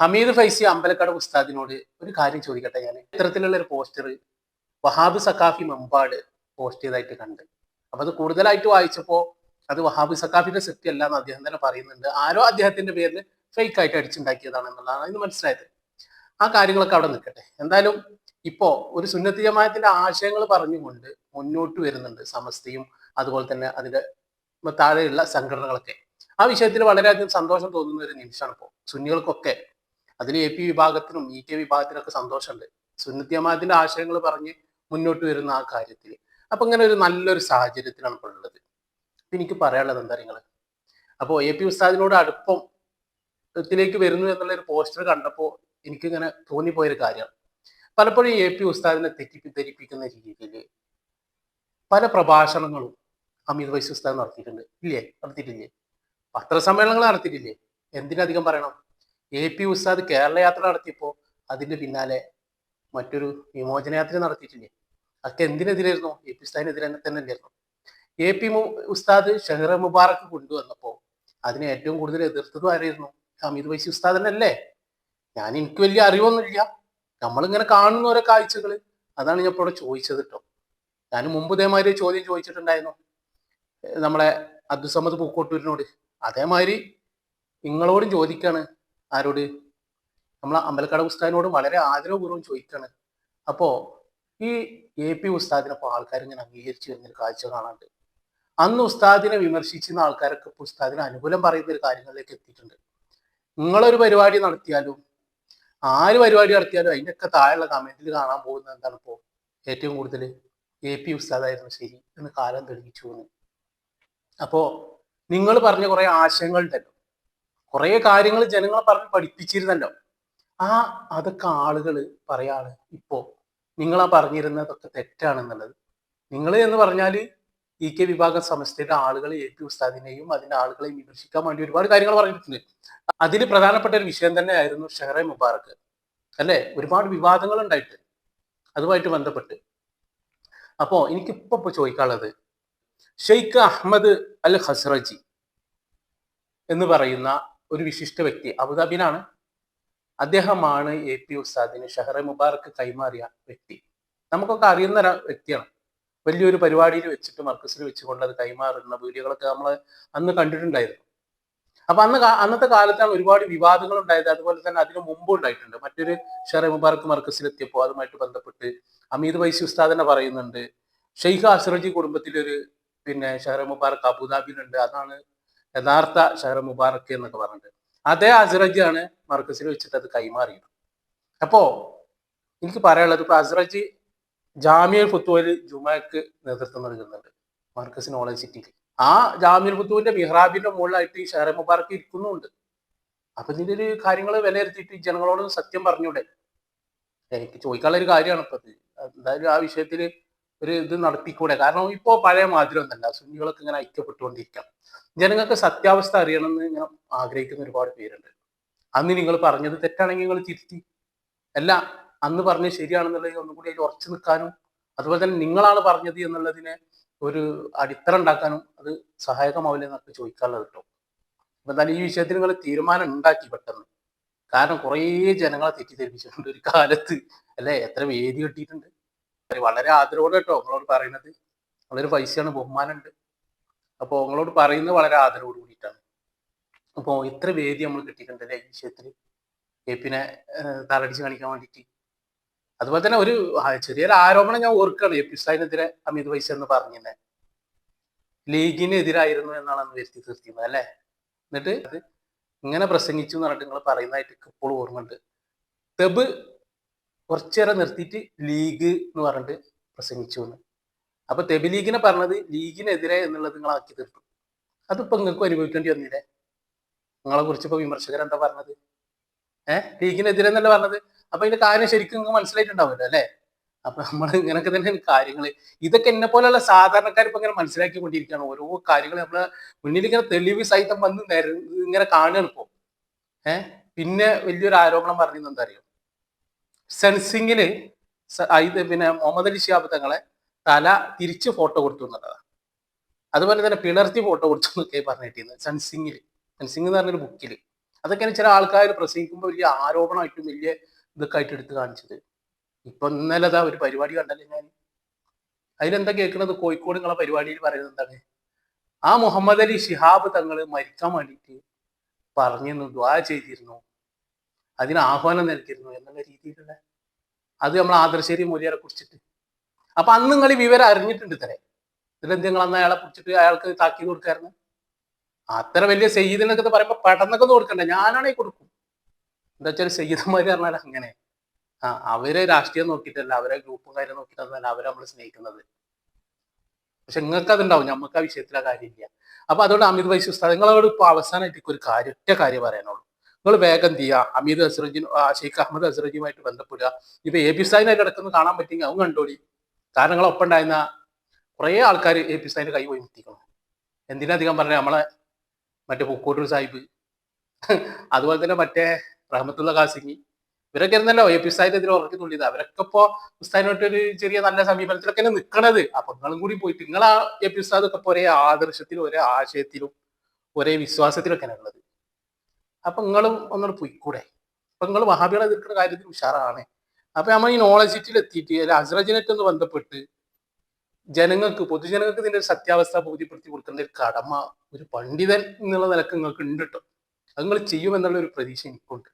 ഹമീദ് ഫൈസി അമ്പലക്കട ഉസ്താദിനോട് ഒരു കാര്യം ചോദിക്കട്ടെ ഞാൻ ഇത്തരത്തിലുള്ള ഒരു പോസ്റ്റർ വഹാബ് സക്കാഫി മമ്പാട് പോസ്റ്റ് ചെയ്തായിട്ട് കണ്ട്. അപ്പൊ അത് കൂടുതലായിട്ട് വായിച്ചപ്പോ അത് വഹാബ് സക്കാഫിന്റെ സത്യം അല്ല എന്ന് അദ്ദേഹം തന്നെ പറയുന്നുണ്ട്. ആരോ അദ്ദേഹത്തിന്റെ പേരിൽ ഫേക്ക് ആയിട്ട് അടിച്ചുണ്ടാക്കിയതാണ് എന്നുള്ളതാണ് ഇന്ന് മനസ്സിലായത്. ആ കാര്യങ്ങളൊക്കെ അവിടെ നിൽക്കട്ടെ. എന്തായാലും ഇപ്പോ ഒരു സുന്നത്തി ജമാഅത്തിന്റെ ആശയങ്ങൾ പറഞ്ഞുകൊണ്ട് മുന്നോട്ട് വരുന്നുണ്ട് സമസ്തയും അതുപോലെ തന്നെ അതിന്റെ താഴെയുള്ള സംഘടനകളൊക്കെ. ആ വിഷയത്തിൽ വളരെയധികം സന്തോഷം തോന്നുന്ന ഒരു നിമിഷമാണ് ഇപ്പോൾ സുന്നികൾക്കൊക്കെ അതിൽ എ പി വിഭാഗത്തിനും ഇ കെ വിഭാഗത്തിനൊക്കെ സന്തോഷമുണ്ട്. സുന്നത്തി ജമാഅത്തിന്റെ ആശയങ്ങൾ പറഞ്ഞ് മുന്നോട്ട് വരുന്ന ആ കാര്യത്തിൽ. അപ്പൊ ഇങ്ങനെ ഒരു നല്ലൊരു സാഹചര്യത്തിലാണ് ഇപ്പോൾ ഉള്ളത്. അപ്പൊ എനിക്ക് പറയാനുള്ളത് എന്താ നിങ്ങൾ അപ്പോൾ എ പി ഉസ്താദിനോട് അടുപ്പം ത്തിലേക്ക് വരുന്നു എന്നുള്ള ഒരു പോസ്റ്റർ കണ്ടപ്പോൾ എനിക്കിങ്ങനെ തോന്നിപ്പോയൊരു കാര്യമാണ് പലപ്പോഴും എ പി ഉസ്താദിനെ തെറ്റിദ്ധരിപ്പിക്കുന്ന രീതിയിൽ പല പ്രഭാഷണങ്ങളും അമിത് വൈസ് ഉസ്താദ് നടത്തിയിട്ടുണ്ട്. ഇല്ലേ? നടത്തിയിട്ടില്ലേ? പത്രസമ്മേളനങ്ങൾ നടത്തിയിട്ടില്ലേ? എന്തിനധികം പറയണം? എ പി ഉസ്താദ് കേരള യാത്ര നടത്തിയപ്പോൾ അതിന്റെ പിന്നാലെ മറ്റൊരു വിമോചന യാത്ര നടത്തിയിട്ടില്ലേ? അതൊക്കെ എന്തിനെതിരായിരുന്നു? എ പി ഉസ്താദിനെതിരെ തന്നെ അല്ലായിരുന്നു എ പി ഉസ്താദ് ഷെഹ്റ മുബാറക് കൊണ്ടുവന്നപ്പോൾ അതിനെ ഏറ്റവും കൂടുതൽ എതിർത്തതും ആരായിരുന്നു? ഹമീദ് വൈസി ഉസ്താദ് തന്നെ അല്ലേ ഞാൻ എനിക്ക് വലിയ അറിവൊന്നുമില്ല. നമ്മളിങ്ങനെ കാണുന്ന ഓരോ കാഴ്ചകൾ അതാണ് ഞാൻ ഇപ്പോൾ ഇവിടെ ചോദിച്ചത് കേട്ടോ ഞാൻ മുമ്പ് ഇതേമാതിരി ചോദ്യം ചോദിച്ചിട്ടുണ്ടായിരുന്നു. നമ്മളെ അബ്ദുസമ്മദ് പൂക്കോട്ടൂരിനോട്. അതേമാതിരി നിങ്ങളോടും ചോദിക്കാണ്. ആരോട്? നമ്മളെ അമ്പലക്കട ഉസ്താദിനോട് വളരെ ആദരവപൂർവം ചോദിക്കാണ്. അപ്പോ ഈ എ പി ഉസ്താദിനൊപ്പം ആൾക്കാർ ഇങ്ങനെ അംഗീകരിച്ചു വരുന്നൊരു കാഴ്ച കാണാണ്ട്. അന്ന് ഉസ്താദിനെ വിമർശിച്ചിരുന്ന ആൾക്കാരൊക്കെ ഇപ്പോൾ ഉസ്താദിന് അനുകൂലം പറയുന്ന ഒരു കാര്യങ്ങളിലേക്ക് എത്തിയിട്ടുണ്ട്. നിങ്ങളൊരു പരിപാടി നടത്തിയാലും ആര് പരിപാടി നടത്തിയാലും അതിന്റെയൊക്കെ താഴെയുള്ള കമന്റിൽ കാണാൻ പോകുന്നത് എന്താണ് ഇപ്പോൾ ഏറ്റവും കൂടുതൽ എ പി ഉസ്താദായിരുന്നു ശരി എന്ന് കാലം തെളിയിച്ചു എന്ന്. അപ്പോ നിങ്ങൾ പറഞ്ഞ കുറെ ആശയങ്ങളുണ്ടല്ലോ. കുറെ കാര്യങ്ങൾ ജനങ്ങളെ പറഞ്ഞ് പഠിപ്പിച്ചിരുന്നല്ലോ. ആ അതൊക്കെ ആളുകൾ പറയാണ് ഇപ്പോ. നിങ്ങളാ പറഞ്ഞിരുന്നതൊക്കെ തെറ്റാണെന്നുള്ളത്. നിങ്ങൾ എന്ന് പറഞ്ഞാൽ ഇ കെ വിഭാഗം സമസ്തയുടെ ആളുകളെ എ പി ഉസ്താദിനെയും അതിന്റെ ആളുകളെയും വിമർശിക്കാൻ വേണ്ടി ഒരുപാട് കാര്യങ്ങൾ പറഞ്ഞിട്ടുണ്ട്. അതിൽ പ്രധാനപ്പെട്ട ഒരു വിഷയം തന്നെയായിരുന്നു ഷെഹറെ മുബാറക്ക് അല്ലെ? ഒരുപാട് വിവാദങ്ങൾ ഉണ്ടായിട്ട് അതുമായിട്ട് ബന്ധപ്പെട്ട്. അപ്പോ എനിക്കിപ്പോ ഇപ്പൊ ചോദിക്കാനുള്ളത് ഷെയ്ഖ് അഹമ്മദ് അൽ ഹസ്രജി എന്ന് പറയുന്ന ഒരു വിശിഷ്ട വ്യക്തി. അബുദാബിനാണ് അദ്ദേഹമാണ് എ പി ഉസ്താദിന് ഷെഹറെ മുബാറക്ക് കൈമാറിയ വ്യക്തി. നമുക്കൊക്കെ അറിയുന്ന ഒരു വ്യക്തിയാണ്. വലിയൊരു പരിപാടിയിൽ വെച്ചിട്ട് മർക്കസിൽ വെച്ചുകൊണ്ട് അത് കൈമാറുന്ന വീഡിയോകളൊക്കെ നമ്മൾ അന്ന് കണ്ടിട്ടുണ്ടായിരുന്നു. അപ്പൊ അന്ന് അന്നത്തെ കാലത്താണ് ഒരുപാട് വിവാദങ്ങൾ ഉണ്ടായത്. അതുപോലെ തന്നെ അതിനു മുമ്പ് ഉണ്ടായിട്ടുണ്ട്. മറ്റൊരു ഷെറെ മുബാറക്ക് മർക്കസിൽ എത്തിയപ്പോൾ അതുമായിട്ട് ബന്ധപ്പെട്ട് അമീദ് വൈസി ഉസ്താദ് തന്നെ പറയുന്നുണ്ട്. ഷെയ്ഖ് അസ്രജി കുടുംബത്തിലൊരു പിന്നെ ഷെഹറെ മുബാറക്ക് അബുദാബിയിലുണ്ട്. അതാണ് യഥാർത്ഥ ഷഹർ മുബാറക്ക് എന്നൊക്കെ പറഞ്ഞിട്ട്. അതേ അസ്രജിയാണ് മർക്കസിൽ വെച്ചിട്ട് അത് കൈമാറിയത്. അപ്പോ എനിക്ക് പറയാനുള്ളത് ഇപ്പൊ അസ്രജി ജാമ്യ ഫുത്തുവൽ ജുമാക്ക് നേതൃത്വം നൽകുന്നുണ്ട് മർക്കസ് നോളജ് സിറ്റിയിൽ ആ ജാമ്യ ഫുത്തുവിന്റെ മിഹ്റാബിന്റെ മുകളിലായിട്ട് ഈ ഷഹറ മുബാറക്ക് ഇരിക്കുന്നുണ്ട്. അപ്പൊ ഇതിന്റെ ഒരു കാര്യങ്ങൾ വിലയിരുത്തിയിട്ട് ജനങ്ങളോട് സത്യം പറഞ്ഞൂടെ? എനിക്ക് ചോദിക്കാനുള്ള ഒരു കാര്യമാണ് ഇപ്പൊ എന്തായാലും ആ വിഷയത്തിൽ ഒരു ഇത് നടത്തിക്കൂടെ? കാരണം ഇപ്പോ പഴയ മാതിരി ഒന്നല്ല സുന്നികളൊക്കെ ഇങ്ങനെ ഐക്യപ്പെട്ടുകൊണ്ടിരിക്കാം. ജനങ്ങൾക്ക് സത്യാവസ്ഥ അറിയണമെന്ന് ഇങ്ങനെ ആഗ്രഹിക്കുന്ന ഒരുപാട് പേരുണ്ട്. അന്ന് നിങ്ങൾ പറഞ്ഞത് തെറ്റാണെങ്കിൽ നിങ്ങൾ തിരുത്തി. അല്ല അന്ന് പറഞ്ഞത് ശരിയാണെന്നുള്ളത് ഒന്നും കൂടി അതിൽ ഉറച്ചു നിൽക്കാനും അതുപോലെ തന്നെ നിങ്ങളാണ് പറഞ്ഞത് എന്നുള്ളതിനെ ഒരു അടിത്തറ ഉണ്ടാക്കാനും അത് സഹായകമാവില്ല എന്നൊക്കെ ചോദിക്കാനുള്ളത് കേട്ടോ. അപ്പൊ എന്തായാലും ഈ വിഷയത്തിൽ നിങ്ങൾ തീരുമാനം ഉണ്ടാക്കി പെട്ടെന്ന്. കാരണം കുറേ ജനങ്ങളെ തെറ്റിദ്ധരിപ്പിച്ചിട്ടുണ്ട് ഒരു കാലത്ത്. അല്ലെ? എത്ര വേദി കിട്ടിയിട്ടുണ്ട്. വളരെ ആദരവോടെ കേട്ടോ നിങ്ങളോട് പറയുന്നത്. വളരെ പൈസയാണ് ബഹുമാനമുണ്ട്. അപ്പോൾ നിങ്ങളോട് പറയുന്നത് വളരെ ആദരവോട് കൂടിയിട്ടാണ്. അപ്പോൾ ഇത്ര വേദി നമ്മൾ കിട്ടിയിട്ടുണ്ട് ഈ വിഷയത്തിൽ പിന്നെ തലടിച്ച് കാണിക്കാൻ വേണ്ടിയിട്ട്. അതുപോലെ തന്നെ ഒരു ചെറിയൊരു ആരോപണം ഞാൻ ഓർക്കുകയാണ്. എ പി ഉസ്താദിനെതിരെ അമിത് വൈസ് എന്ന് പറഞ്ഞിരുന്നെ. ലീഗിനെതിരായിരുന്നു എന്നാണ് അന്ന് വരുത്തി തീർത്തിയത് അല്ലേ? എന്നിട്ട് ഇങ്ങനെ പ്രസംഗിച്ചു എന്ന് പറഞ്ഞിട്ട് നിങ്ങൾ പറയുന്നതായിട്ട് ഇപ്പോൾ ഓർമ്മയുണ്ട്. തെബ് കുറച്ചേരം നിർത്തിയിട്ട് ലീഗ് എന്ന് പറഞ്ഞിട്ട് പ്രസംഗിച്ചു എന്ന്. അപ്പൊ തെബി ലീഗിനെ പറഞ്ഞത് ലീഗിനെതിരെ എന്നുള്ളത് നിങ്ങൾ ആക്കി തീർത്തു. അതിപ്പോ നിങ്ങൾക്ക് അനുഭവിക്കേണ്ടി വന്നില്ലേ? നിങ്ങളെ കുറിച്ച് ഇപ്പൊ വിമർശകർ എന്താ പറഞ്ഞത്? ഏഹ് ലീഗിനെതിരെ എന്നല്ല പറഞ്ഞത്? അപ്പൊ ഇതിന്റെ കാര്യം ശരിക്കും നിങ്ങൾക്ക് മനസ്സിലായിട്ടുണ്ടാവുമല്ലോ അല്ലെ? അപ്പൊ നമ്മൾ ഇങ്ങനൊക്കെ തന്നെ കാര്യങ്ങൾ ഇതൊക്കെ എന്നെ പോലെയുള്ള സാധാരണക്കാർ ഇപ്പൊ ഇങ്ങനെ മനസ്സിലാക്കിക്കൊണ്ടിരിക്കുകയാണ്. ഓരോ കാര്യങ്ങൾ നമ്മളെ മുന്നിൽ ഇങ്ങനെ തെളിവ് സഹിതം വന്ന് ഇങ്ങനെ കാണുകയാണ് ഇപ്പോ. ഏഹ് പിന്നെ വലിയൊരു ആരോപണം പറഞ്ഞത് എന്താ അറിയോ? സെൻസിങ്ങിന് സ- ആ ഇത് പിന്നെ മുഹമ്മദ് അലി ഷിഹാബ് തങ്ങളെ തല തിരിച്ച് ഫോട്ടോ കൊടുത്തു എന്നുള്ളതാണ്. അതുപോലെ തന്നെ പിളർത്തി ഫോട്ടോ കൊടുത്തു എന്നൊക്കെ പറഞ്ഞിട്ടിരുന്നത് സെൻസിങ്ങിൽ സെൻസിങ് എന്ന് പറഞ്ഞൊരു ബുക്കിൽ അതൊക്കെയാണ് ചില ആൾക്കാർ പ്രസംഗിക്കുമ്പോൾ വലിയ ആരോപണമായിട്ടും വലിയ ഇതൊക്കെ ആയിട്ട് എടുത്ത് കാണിച്ചത്. ഇപ്പൊ ഇന്നലെ അതാ ഒരു പരിപാടി കണ്ടല്ലേ ഞാൻ? അതിലെന്താ കേൾക്കുന്നത് കോഴിക്കോട് നിങ്ങളെ പരിപാടിയിൽ പറയുന്നത് എന്താണ്? ആ മുഹമ്മദ് അലി ഷിഹാബ് തങ്ങൾ മരിക്കാൻ വേണ്ടിയിട്ട് പറഞ്ഞിരുന്നു ദ്വാ ചെയ്തിരുന്നു. അതിന് ആഹ്വാനം നൽകിയിരുന്നു എന്നുള്ള രീതിയിലുള്ള അത് നമ്മൾ ആദർശേരി മൂല്യരെ കുറിച്ചിട്ട്. അപ്പൊ അന്ന് നിങ്ങൾ ഈ വിവരം അറിഞ്ഞിട്ടുണ്ട് ഇത്രേ. എന്നിട്ട് നിങ്ങൾ അന്ന് അയാളെ കുറിച്ചിട്ട് അയാൾക്ക് താക്കി കൊടുക്കായിരുന്നു. അത്ര വലിയ സെയ്യിദിനൊക്കെ പറയുമ്പോൾ പെട്ടെന്നൊക്കെ ഒന്നും കൊടുക്കണ്ട. ഞാനാണെങ്കിൽ കൊടുക്കും. എന്താ വെച്ചാൽ സെയ്യിദന്മാര് പറഞ്ഞാൽ അങ്ങനെ. ആ അവരെ രാഷ്ട്രീയം നോക്കിയിട്ടല്ല അവരെ ഗ്രൂപ്പും കാര്യം നോക്കിയിട്ടല്ല അവരെ നമ്മൾ സ്നേഹിക്കുന്നത്. പക്ഷെ നിങ്ങൾക്ക് അതുണ്ടാവും. നമുക്ക് ആ വിഷയത്തിലെ കാര്യമില്ല. അപ്പൊ അതുകൊണ്ട് അമിത് വൈശ്വസ്ഥ ഉസ്താദ് നിങ്ങളോട് ഇപ്പൊ അവസാനമായിട്ട് ഒരു കാര്യം ഒറ്റ കാര്യം പറയാനുള്ളൂ. നിങ്ങൾ വേഗം ചെയ്യുക? അമീർ അസ്രജിൻ ഷെയ്ഖ് അഹമ്മദ് അസ്രജിയുമായിട്ട് ബന്ധപ്പെടുക ഇപ്പൊ എ പി സാഹിനായിട്ട് ഇടക്കുന്ന കാണാൻ പറ്റിയെങ്കിൽ അവൻ കണ്ടോളി കാരണം ഒപ്പം ഉണ്ടായിരുന്ന കുറേ ആൾക്കാർ എ പി സാഹിന്റെ കൈ പോയി മുത്തിക്കണം എന്തിനധികം പറഞ്ഞ? നമ്മളെ മറ്റേ പൂക്കോട്ടൂർ സാഹിബ് അതുപോലെ തന്നെ മറ്റേ റഹമത്തുള്ള കാസിങ്ങി ഇവരൊക്കെ ഇരുന്നല്ലോ എ പി സാഹിബ് ഇതിൽ ഉറക്കി തുള്ളിയത്. അവരൊക്കെ ഇപ്പോ ഉസ്താദിനോട്ട് ഒരു ചെറിയ നല്ല സമീപനത്തിലൊക്കെ തന്നെ നിൽക്കണത് അപ്പൊ നിങ്ങളും കൂടി പോയിട്ട് നിങ്ങൾ ആ എ പി ഉസ്താദൊക്കെ ഒരേ ആദർശത്തിലും ഒരേ ആശയത്തിലും ഒരേ വിശ്വാസത്തിലൊക്കെയാണ് ഉള്ളത്. അപ്പൊ നിങ്ങളും ഒന്നുകൂടെ പോയിക്കൂടെ അപ്പൊ നിങ്ങൾ വഹാബികളെ എതിർക്കുന്ന കാര്യത്തിൽ ഉഷാറാണ്. അപ്പൊ നമ്മൾ ഈ നോളജ് സിറ്റിയിൽ എത്തിയിട്ട് അല്ലെ ഒന്ന് ബന്ധപ്പെട്ട് ജനങ്ങൾക്ക് പൊതുജനങ്ങൾക്ക് ഇതിന്റെ ഒരു സത്യാവസ്ഥ ബോധ്യപ്പെടുത്തി കൊടുക്കേണ്ട ഒരു കടമ ഒരു പണ്ഡിതൻ എന്നുള്ള നിലയ്ക്ക് നിങ്ങൾക്ക് ഉണ്ട് കേട്ടോ അത് നിങ്ങൾ ചെയ്യുമെന്നുള്ള ഒരു പ്രതീക്ഷ എനിക്കുണ്ട്.